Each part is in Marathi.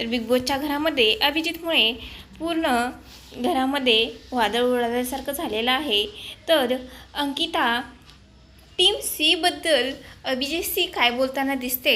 तर बिग बॉसच्या घरामध्ये अभिजितमुळे पूर्ण घरामध्ये वादळ उडाल्यासारखं झालेलं आहे. तर अंकिता टीम सीबद्दल अभिजित सी काय बोलताना दिसते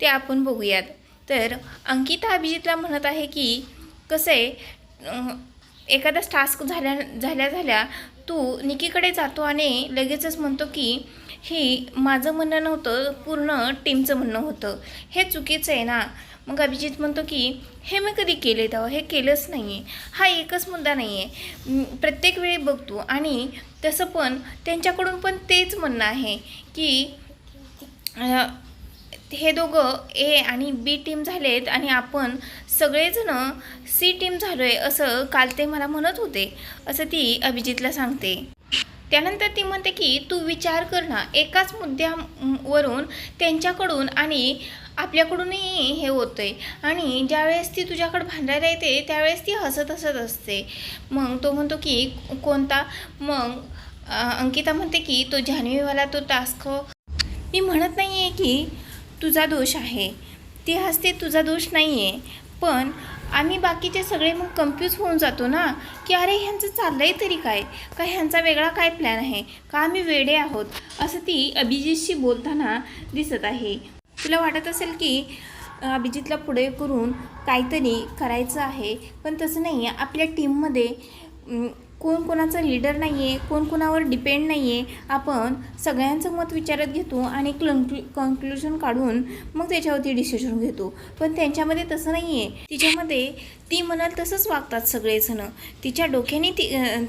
ते आपण बघूयात. तर अंकिता अभिजितला म्हणत आहे की कसं आहे एखादाच एखादा टास्क झाल्या झाल्या झाल्या तू निकीकडे जातो आणि लगेचच म्हणतो की ही माझं म्हणणं नव्हतं पूर्ण टीमचं म्हणणं होतं. हे चुकीचं आहे ना. मग अभिजित म्हणतो की हे मी कधी केले तेव्हा? हे केलंच नाही आहे हा एकच मुद्दा नाही आहे प्रत्येक वेळी बघतो आणि तसं पण त्यांच्याकडून पण तेच म्हणणं आहे की हे दोघं ए आणि बी टीम झालेत आणि आपण सगळेजण सी टीम झालो आहे असं काल ते मला म्हणत होते. असं ती अभिजितला सांगते. त्यानंतर ती म्हणते की तू विचार कर ना एकाच मुद्द्यावरून त्यांच्याकडून आणि आपल्याकडूनही हे होतं आहे आणि ज्यावेळेस ती तुझ्याकडे भांडायला येते त्यावेळेस ती हसत हसत असते. मग तो म्हणतो की कोणता? मग अंकिता म्हणते की तो जान्हवीवाला तो टास्क मी म्हणत नाही आहे की तुझा दोष आहे. ती हसते तुझा दोष नाही आहे पण आम्ही बाकीचे सगळे मग कन्फ्यूज होऊन जातो ना की अरे ह्यांचं चाललं आहे तरी काय? का ह्यांचा वेगळा काय प्लॅन आहे? का आम्ही वेडे आहोत? असं ती अभिजितशी बोलताना दिसत आहे. तुला वाटत असेल की अभिजितला पुढे करून काहीतरी करायचं आहे पण तसं नाही आहे आपल्या टीममध्ये कोण कोणाचं लीडर नाही आहे कोण कोणावर डिपेंड नाही आहे आपण सगळ्यांचं मत विचारात घेतो आणि क्लंक्लु कन्क्लुजन काढून मग त्याच्यावरती डिसिजन घेतो. पण त्यांच्यामध्ये तसं नाही आहे तिच्यामध्ये ती म्हणाल तसंच वागतात सगळेजणं. तिच्या डोक्याने ती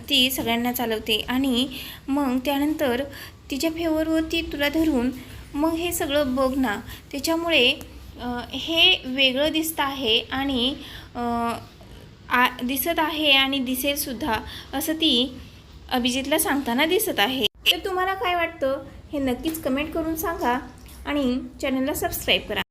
ती सगळ्यांना चालवते आणि मग त्यानंतर तिच्या फेवरवरती तुला धरून मग हे सगळं बघ ना. त्याच्यामुळे हे वेगळं दिसतं आहे आणि आ दिसत आहे आणि दिसेल सुद्धा असं ती अभिजितला सांगताना दिसत आहे. तर तुम्हाला काय वाटतं? हे नक्कीच कमेंट करून सांगा आणि चॅनलला सबस्क्राईब करा.